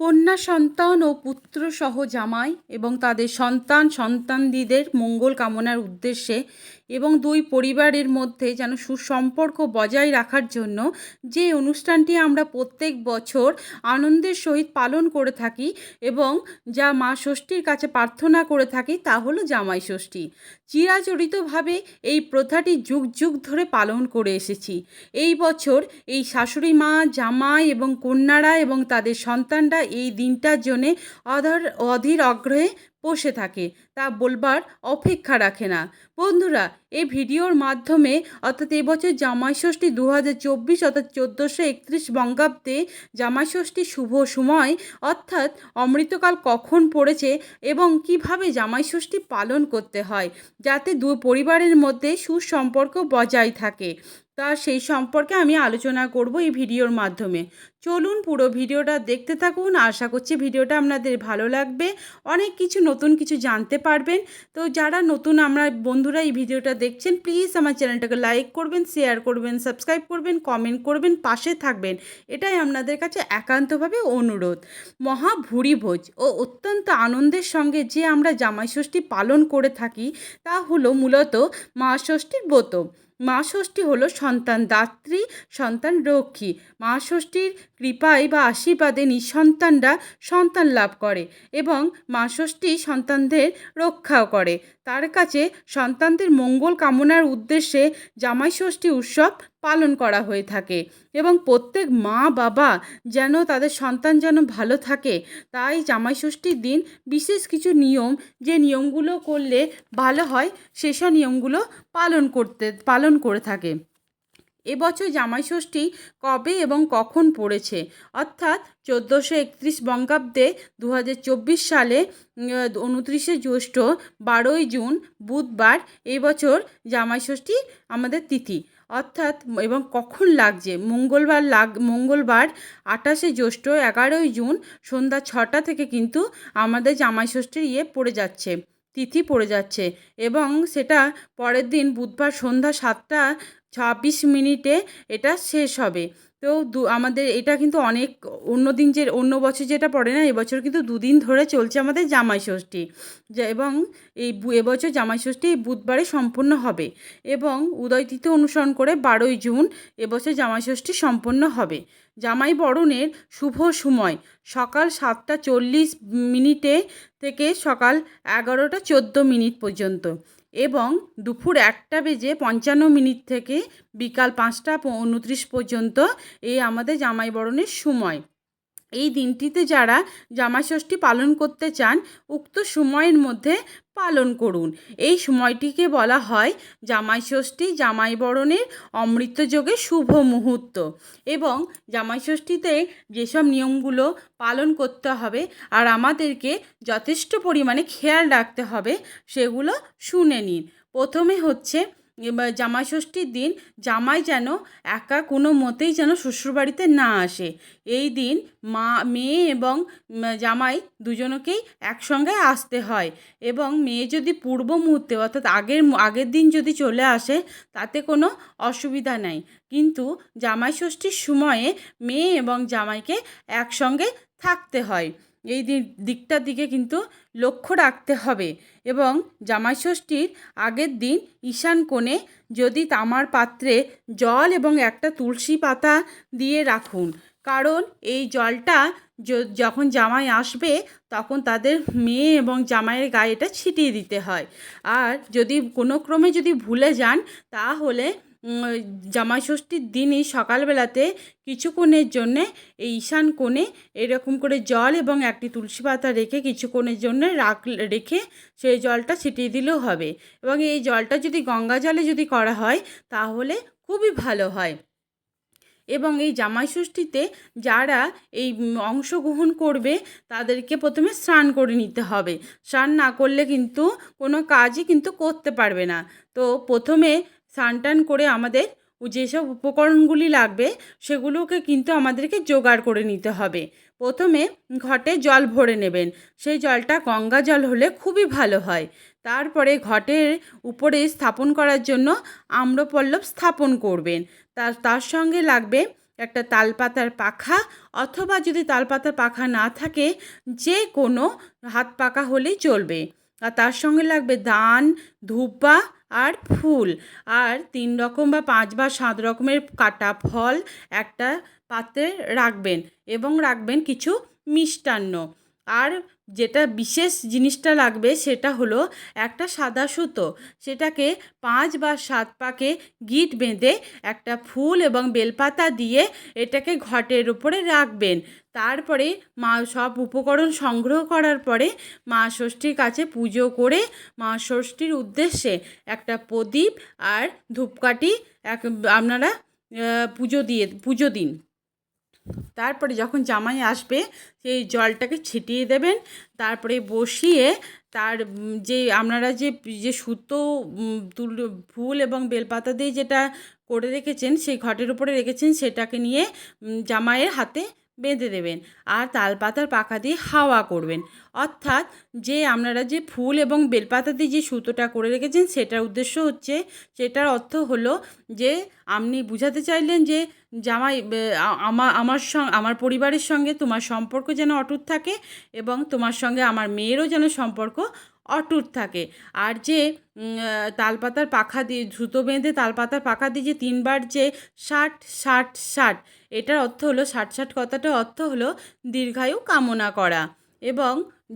কন্যা সন্তান ও পুত্রসহ জামাই এবং তাদের সন্তান সন্তানদিদের মঙ্গল কামনার উদ্দেশ্যে এবং দুই পরিবারের মধ্যে যেন সুসম্পর্ক বজায় রাখার জন্য যে অনুষ্ঠানটি আমরা প্রত্যেক বছর আনন্দের সহিত পালন করে থাকি এবং যা মা ষষ্ঠীর কাছে প্রার্থনা করে থাকি তা হলো জামাই ষষ্ঠী। চিরাচরিতভাবে এই প্রথাটি যুগ যুগ ধরে পালন করে এসেছি। এই বছর এই শাশুড়ি মা, জামাই এবং কন্যারা এবং তাদের সন্তানরা এই দিনটার জন্যে অধর অধীর আগ্রহে বসে থাকে, তা বলবার অপেক্ষা রাখে না। বন্ধুরা এই ভিডিওর মাধ্যমে, অর্থাৎ এবছর জামাই ষষ্ঠী দু হাজার চব্বিশ, অর্থাৎ চোদ্দোশো একত্রিশ বঙ্গাব্দে জামাই ষষ্ঠী শুভ সময়, অর্থাৎ অমৃতকাল কখন পড়েছে এবং কীভাবে জামাই ষষ্ঠী পালন করতে হয়, যাতে দু পরিবারের মধ্যে সুসম্পর্ক বজায় থাকে, তা সেই সম্পর্কে আমি আলোচনা করব এই ভিডিওর মাধ্যমে। চলুন পুরো ভিডিওটা দেখতে থাকুন। আশা করছি ভিডিওটা আপনাদের ভালো লাগবে। অনেক কিছু নতুন কিছু জানতে পারবেন। তো যারা নতুন আমরা বন্ধুরা এই ভিডিওটা দেখছেন প্লিজ আমার চ্যানেলটাকে লাইক করবেন শেয়ার করবেন সাবস্ক্রাইব করবেন কমেন্ট করবেন, পাশে থাকবেন। এটাই আপনাদের কাছে একান্তভাবে অনুরোধ। মহা ভুরিভোজ ও অত্যন্ত আনন্দের সঙ্গে যে আমরা জামাই ষষ্ঠী পালন করে থাকি, তা হলো মূলত মা ষষ্ঠীর ব্রত। মা ষষ্ঠী হলো সন্তান দাত্রী, সন্তান রক্ষী। মা ষষ্ঠীর কৃপায় বা আশীর্বাদে নিঃসন্তানরা সন্তান লাভ করে এবং মা ষষ্ঠী সন্তানদের রক্ষাও করে। তার কাছে সন্তানদের মঙ্গল কামনার উদ্দেশ্যে জামাই ষষ্ঠী উৎসব পালন করা হয়ে থাকে এবং প্রত্যেক মা বাবা যেন তাদের সন্তান যেন ভালো থাকে। তাই জামাই ষষ্ঠীর দিন বিশেষ কিছু নিয়ম, যে নিয়মগুলো করলে ভালো হয়, সেসব নিয়মগুলো পালন করতে, পালন করে থাকে। এবছর জামাই ষষ্ঠী কবে এবং কখন পড়েছে? অর্থাৎ চোদ্দোশো একত্রিশ বঙ্গাব্দে দু হাজার চব্বিশ সালে উনত্রিশে জ্যৈষ্ঠ, বারোই জুন, বুধবার এই বছর জামাই ষষ্ঠী আমাদের তিথি। অর্থাৎ এবং কখন লাগছে? মঙ্গলবার লাগ, মঙ্গলবার আঠাশে জ্যৈষ্ঠ এগারোই জুন সন্ধ্যা ছটা থেকে কিন্তু আমাদের জামাই ষষ্ঠীর ইয়ে পড়ে যাচ্ছে, তিথি পড়ে যাচ্ছে এবং সেটা পরের দিন বুধবার সন্ধ্যা সাতটা ছাব্বিশ মিনিটে এটা শেষ হবে। তো দু, আমাদের এটা কিন্তু অনেক অন্য দিন যে, অন্য বছর যেটা পড়ে না, এবছর কিন্তু দুদিন ধরে চলছে আমাদের জামাই ষষ্ঠী। এবং এই এবছর জামাই ষষ্ঠী বুধবারে সম্পূর্ণ হবে এবং উদয় তিথি অনুসরণ করে বারোই জুন এবছর জামাই ষষ্ঠী সম্পন্ন হবে। জামাই বরণের শুভ সময় সকাল সাতটা চল্লিশ মিনিটে থেকে সকাল এগারোটা চোদ্দ মিনিট পর্যন্ত। এবং দুপুর একটা বেজে পঞ্চান্ন মিনিট থেকে বিকাল পাঁচটা উনত্রিশ পর্যন্ত এই আমাদের জামাই বরণের সময়। এই দিনটিতে যারা জামাষষ্ঠী পালন করতে চান, উক্ত সময়ের মধ্যে পালন করুন। এই সময়টিকে বলা হয় জামাই ষষ্ঠী জামাই বরণের অমৃতযোগে শুভ মুহূর্ত এবং জামাই ষষ্ঠীতে যেসব নিয়মগুলো পালন করতে হবে আর আমাদেরকে যথেষ্ট পরিমাণে খেয়াল রাখতে হবে, সেগুলো শুনে নিন। প্রথমে হচ্ছে জামাই ষষ্ঠীর দিন জামাই যেন একা কোনো মতেই যেন শ্বশুরবাড়িতে না আসে। এই দিন মা, মেয়ে এবং জামাই দুজনকেই একসঙ্গে আসতে হয় এবং মেয়ে যদি পূর্ব মুহূর্তে অর্থাৎ আগের আগের দিন যদি চলে আসে তাতে কোনো অসুবিধা নাই। কিন্তু জামাই ষষ্ঠীর সময়ে মেয়ে এবং জামাইকে একসঙ্গে থাকতে হয়। এই দিকটার দিকে কিন্তু লক্ষ্য রাখতে হবে। এবং জামাই ষষ্ঠীর আগের দিন ঈশান কোণে যদি তামার পাত্রে জল এবং একটা তুলসী পাতা দিয়ে রাখুন। কারণ এই জলটা যখন জামাই আসবে তখন তাদের মেয়ে এবং জামাইয়ের গায়েটা ছিটিয়ে দিতে হয়। আর যদি কোনো ক্রমে যদি ভুলে যান তাহলে জামাই ষষ্ঠীর দিনই সকালবেলাতে কিছুক্ষণের জন্যে এই ঈশান কোণে এরকম করে জল এবং একটি তুলসী পাতা রেখে কিছুক্ষণের জন্য রাখ, রেখে সেই জলটা ছিটিয়ে দিলেও হবে। এবং এই জলটা যদি গঙ্গা জলে যদি করা হয় তাহলে খুবই ভালো হয়। এবং এই জামাই ষষ্ঠীতে যারা এই অংশগ্রহণ করবে, তাদেরকে প্রথমে স্নান করে নিতে হবে। স্নান না করলে কিন্তু কোনো কাজই কিন্তু করতে পারবে না। তো প্রথমে স্নান টান করে আমাদের যেসব উপকরণগুলি লাগবে, সেগুলোকে কিন্তু আমাদেরকে জোগাড় করে নিতে হবে। প্রথমে ঘটে জল ভরে নেবেন। সেই জলটা গঙ্গা জল হলে খুবই ভালো হয়। তারপরে ঘটের উপরে স্থাপন করার জন্য আম্রপল্লব স্থাপন করবেন। তার তার সঙ্গে লাগবে একটা তালপাতার পাখা অথবা যদি তালপাতার পাখা না থাকে যে কোনো হাত পাকা হলেই চলবে। আর তার সঙ্গে লাগবে দান ধূপা আর ফুল। আর তিন রকম বা পাঁচ বা সাত রকমের কাটা ফল একটা পাত্রে রাখবেন এবং রাখবেন কিছু মিষ্টান্ন। আর যেটা বিশেষ জিনিসটা লাগবে সেটা হলো একটা সাদা সুতো। সেটাকে পাঁচ বা সাত পাকে গিট বেঁধে একটা ফুল এবং বেলপাতা দিয়ে এটাকে ঘটের উপরে রাখবেন। তারপরে মা, সব উপকরণ সংগ্রহ করার পরে মা ষষ্ঠীর কাছে পুজো করে মা ষষ্ঠীর উদ্দেশ্যে একটা প্রদীপ আর ধূপকাঠি এক, আপনারা পুজো দিয়ে, পুজো দিন। তারপরে যখন জামাই আসবে, সেই জলটাকে ছিটিয়ে দেবেন। তারপরে বসিয়ে তার যে আপনারা যে যে সুতো তুল, ফুল এবং বেলপাতা দিয়ে যেটা করে রেখেছেন, সেই ঘটের উপরে রেখেছেন, সেটাকে নিয়ে জামাইয়ের হাতে বেঁধে দেবেন আর তালপাতার পাখা দিয়ে হাওয়া করবেন। অর্থাৎ যে আপনারা যে ফুল এবং বেলপাতা দিয়ে যে সুতোটা করে রেখেছেন, সেটার উদ্দেশ্য হচ্ছে, সেটার অর্থ হলো যে আপনি বুঝাতে চাইলেন যে জামাই আমার আমার আমার পরিবারের সঙ্গে তোমার সম্পর্ক যেন অটুট থাকে এবং তোমার সঙ্গে আমার মেয়েরও যেন সম্পর্ক অটুট থাকে। আর যে তালপাতার পাখা দিয়ে সুতো বেঁধে তালপাতার পাখা দিয়ে যে তিনবার যে ষাট ষাট ষাট, এটার অর্থ হলো, ষাট ষাট কথাটার অর্থ হলো দীর্ঘায়ু কামনা করা এবং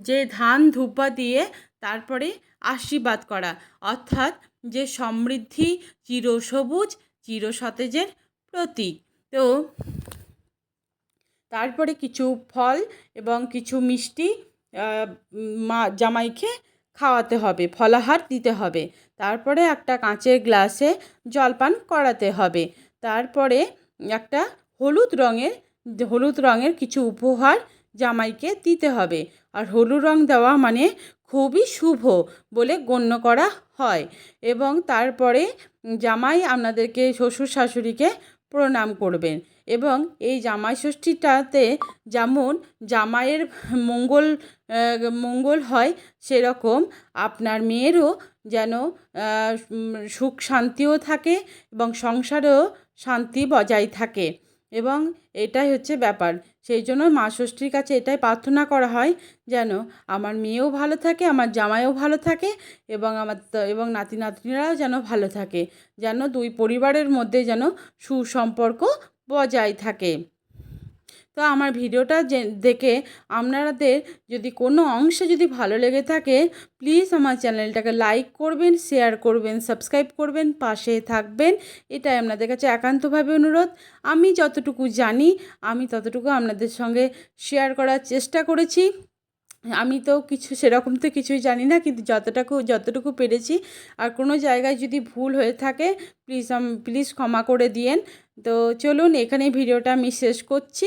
যে ধান ধূপা দিয়ে তারপরে আশীর্বাদ করা। অর্থাৎ যে সমৃদ্ধি চিরসবুজ, চিরসতেজের প্রতীক। তো তারপরে কিছু ফল এবং কিছু মিষ্টি মা, জামাইকে খাওয়াতে হবে, ফলাহার দিতে হবে। তারপরে একটা কাঁচের গ্লাসে জলপান করাতে হবে। তারপরে একটা হলুদ রঙের হলুদ রঙের কিছু উপহার জামাইকে দিতে হবে। আর হলুদ রং দেওয়া মানে খুবই শুভ বলে গণ্য করা হয়। এবং তারপরে জামাই আপনাদেরকে শ্বশুর শাশুড়িকে প্রণাম করবেন এবং এই জামাই ষষ্ঠীটাতে যেমন জামাইয়ের মঙ্গল মঙ্গল হয়, সেরকম আপনার মেয়েরও যেন সুখ শান্তিও থাকে এবং সংসারেও শান্তি বজায় থাকে। এবং এটাই হচ্ছে ব্যাপার। সেই জন্য মা ষষ্ঠীর কাছে এটাই প্রার্থনা করা হয় যেন আমার মেয়েও ভালো থাকে, আমার জামাইও ভালো থাকে এবং আমার এবং নাতি নাতনিরাও যেন ভালো থাকে, যেন দুই পরিবারের মধ্যে যেন সুসম্পর্ক বজায় থাকে। তো আমার ভিডিওটা যে, দেখে আপনাদের যদি কোনো অংশে যদি ভালো লেগে থাকে প্লিজ আমার চ্যানেলটাকে লাইক করবেন শেয়ার করবেন সাবস্ক্রাইব করবেন, পাশে থাকবেন। এটাই আপনাদের কাছে একান্তভাবে অনুরোধ। আমি যতটুকু জানি, আমি ততটুকু আপনাদের সঙ্গে শেয়ার করার চেষ্টা করেছি। আমি তো কিছু সেরকম তো কিছুই জানি না, কিন্তু যতটুকু যতটুকু পেরেছি। আর কোনো জায়গায় যদি ভুল হয়ে থাকে প্লিজ প্লিজ ক্ষমা করে দিয়েন। তো চলুন এখানে ভিডিওটা আমি শেষ করছি।